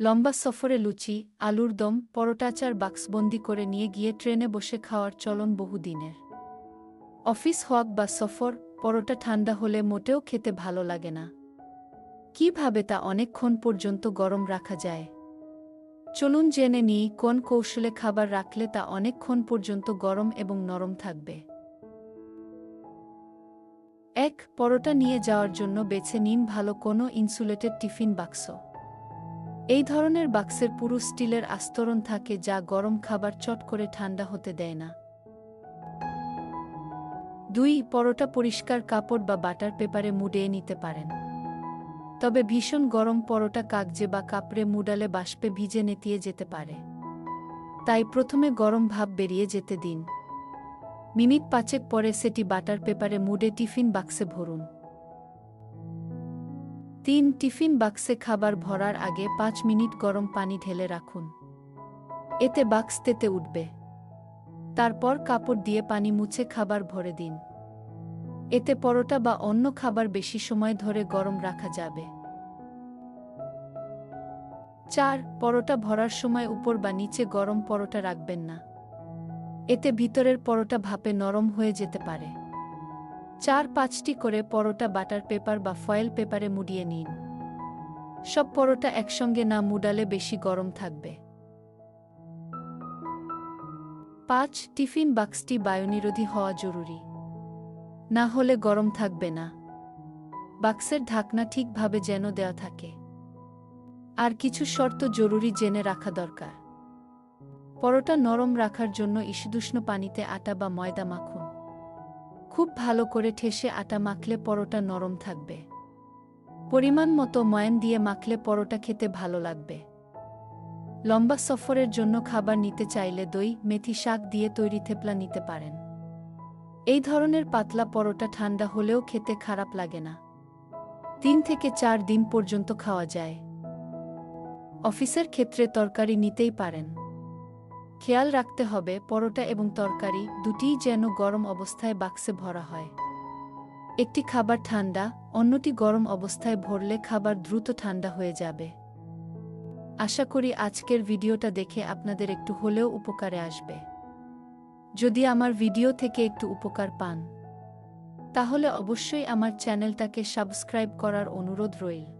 লম্বা সফরে লুচি, আলুর দম পরোটাচার বাক্সবন্দি করে নিয়ে গিয়ে ট্রেনে বসে খাওয়ার চলন বহুদিনের। অফিস হক বা সফর, পরোটা ঠান্ডা হলে মোটেও খেতে ভালো লাগে না। কীভাবে তা অনেকক্ষণ পর্যন্ত গরম রাখা যায়? চলুন জেনে নিই কোন কৌশলে খাবার রাখলে তা অনেকক্ষণ পর্যন্ত গরম এবং নরম থাকবে। এক, পরোটা নিয়ে যাওয়ার জন্য বেছে নিন ভালো কোনো ইনসুলেটেড টিফিন বাক্স। এই ধরনের বাক্সের পুরো স্টিলের আস্তরণ থাকে যা গরম খাবার চট করে ঠান্ডা হতে দেয় না। দুই, পরোটা পরিষ্কার কাপড় বা বাটার পেপারে মুড়িয়ে নিতে পারেন। তবে ভীষণ গরম পরোটা কাগজে বা কাপড়ে মুডালে বাষ্পে ভিজে নেতিয়ে যেতে পারে। তাই প্রথমে গরম ভাব বেরিয়ে যেতে দিন। মিনিট পাঁচেক পরে সেটি বাটার পেপারে মুডে টিফিন বাক্সে ভরুন। তিন টিফিন বাক্সে খাবার ভরার আগে পাঁচ মিনিট গরম পানি ঢেলে রাখুন। এতে বাক্স তেতে উঠবে। তারপর কাপড় দিয়ে পানি মুছে খাবার ভরে দিন। এতে পরোটা বা অন্য খাবার বেশি সময় ধরে গরম রাখা যাবে। চার, পরোটা ভরার সময় উপর বা নিচে গরম পরোটা রাখবেন না। এতে ভিতরের পরোটা ভাপে নরম হয়ে যেতে পারে। চার পাঁচটি করে পরোটা, বাটার পেপার বা ফয়েল পেপারে মুড়িয়ে নিন। সব পরোটা একসঙ্গে না মুডালে বেশি গরম থাকবে। পাঁচ টিফিন বাক্সটি বায়ুনিরোধী হওয়া জরুরি। না হলে গরম থাকবে না। বাক্সের ঢাকনা ঠিকভাবে যেন দেওয়া থাকে। আর কিছু শর্ত জরুরি জেনে রাখা দরকার। পরোটা নরম রাখার জন্য ইসুদুষ্ণ পানিতে আটা বা ময়দা মাখুন। খুব ভালো করে ঠেসে আটা মাখলে পরোটা নরম থাকবে। পরিমাণ মতো ময়ান দিয়ে মাখলে পরোটা খেতে ভালো লাগবে। লম্বা সফরের জন্য খাবার নিতে চাইলে দই, মেথি শাক দিয়ে তৈরি থেপলা নিতে পারেন। এই ধরনের পাতলা পরোটা ঠান্ডা হলেও খেতে খারাপ লাগে না। তিন থেকে চার দিন পর্যন্ত খাওয়া যায়। অফিসের ক্ষেত্রে তরকারি নিতেই পারেন। খেয়াল রাখতে হবে, পরোটা এবং তরকারি দুটিই যেন গরম অবস্থায় বাক্সে ভরা হয়। একটি খাবার ঠান্ডা, অন্যটি গরম অবস্থায় ভরলে খাবার দ্রুত ঠান্ডা হয়ে যাবে। আশা করি আজকের ভিডিওটা দেখে আপনাদের একটু হলেও উপকারে আসবে। যদি আমার ভিডিও থেকে একটু উপকার পান, তাহলে অবশ্যই আমার চ্যানেলটাকে সাবস্ক্রাইব করার অনুরোধ রইল।